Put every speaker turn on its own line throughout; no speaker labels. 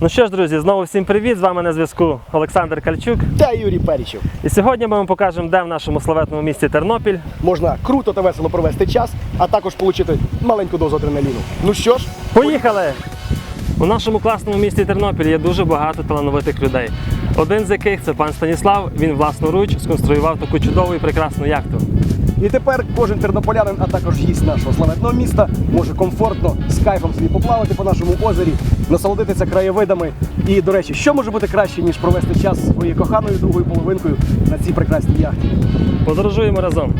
Ну що ж, друзі, знову всім привіт! З вами на зв'язку Олександр Кальчук.
та Юрій Перічев.
І сьогодні ми вам покажемо, де в нашому славетному місті Тернопіль.
Можна круто та весело провести час, а також отримати маленьку дозу адреналіну. Ну що ж,
Поїхали! У нашому класному місті Тернопіль є дуже багато талановитих людей. Один з яких це пан Станіслав. Він власноруч сконструював таку чудову і прекрасну яхту.
І тепер кожен тернополянин, а також гість нашого славетного міста, може комфортно з кайфом собі поплавати по нашому озері, насолодитися краєвидами. І, до речі, що може бути краще, ніж провести час своєю коханою другою половинкою на цій прекрасній яхті?
Подорожуємо разом.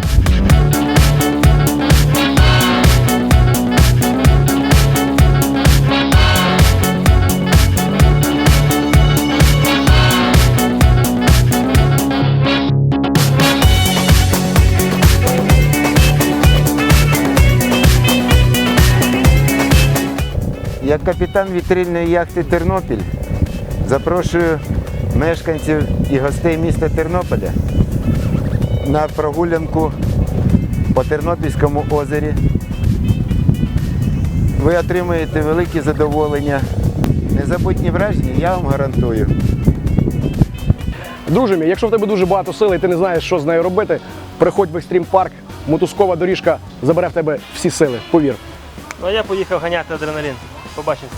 Як капітан вітрильної яхти Тернопіль запрошую мешканців і гостей міста Тернополя на прогулянку по Тернопільському озері. Ви отримаєте велике задоволення. Незабутні враження, я вам гарантую.
Друже мій, якщо в тебе дуже багато сили і ти не знаєш, що з нею робити, приходь в екстрім парк, мотузкова доріжка забере в тебе всі сили, повір.
Ну а я поїхав ганяти адреналін. Побачимося.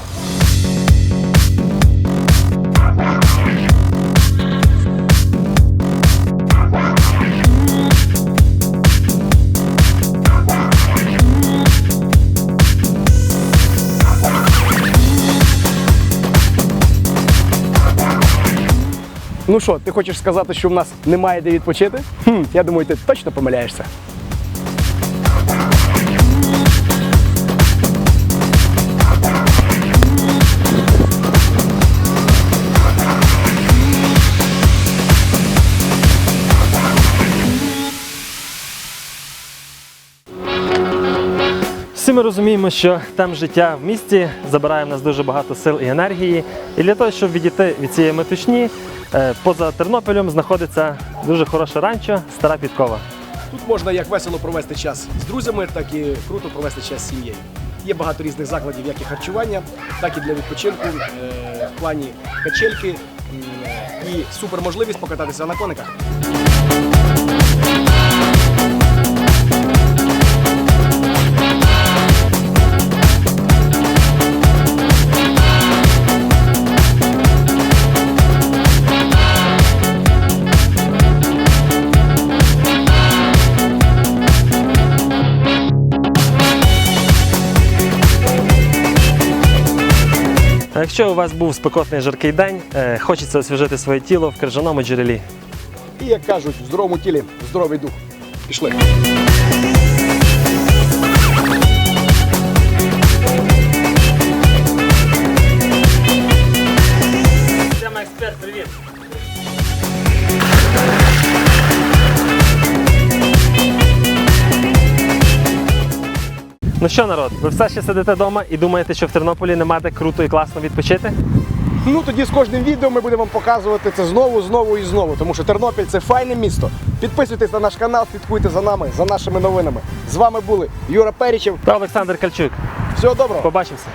Ну що, ти хочеш сказати, що в нас немає де відпочити? Хм, я думаю, ти точно помиляєшся.
Всі ми розуміємо, що там життя в місті забирає в нас дуже багато сил і енергії. І для того, щоб відійти від цієї метушні, е, поза Тернопілем знаходиться дуже хороше ранчо, стара підкова.
Тут можна як весело провести час з друзями, так і круто провести час з сім'єю. Є багато різних закладів, як і харчування, так і для відпочинку е, в плані качельки і супер можливість покататися на кониках.
Якщо у вас був спекотний жаркий день, е, хочеться освіжити своє тіло в крижаному джерелі.
І як кажуть, в здоровому тілі здоровий дух. Пішли.
Експерт, привіт! Ну що, народ, ви все ще сидите вдома і думаєте, що в Тернополі нема де круто і класно відпочити?
Ну тоді з кожним відео ми будемо вам показувати це знову, знову і знову, тому що Тернопіль це файне місто. Підписуйтесь на наш канал, слідкуйте за нами, за нашими новинами. З вами були Юра Перічев.
Та Олександр Кальчук.
Всього доброго!
Побачимося.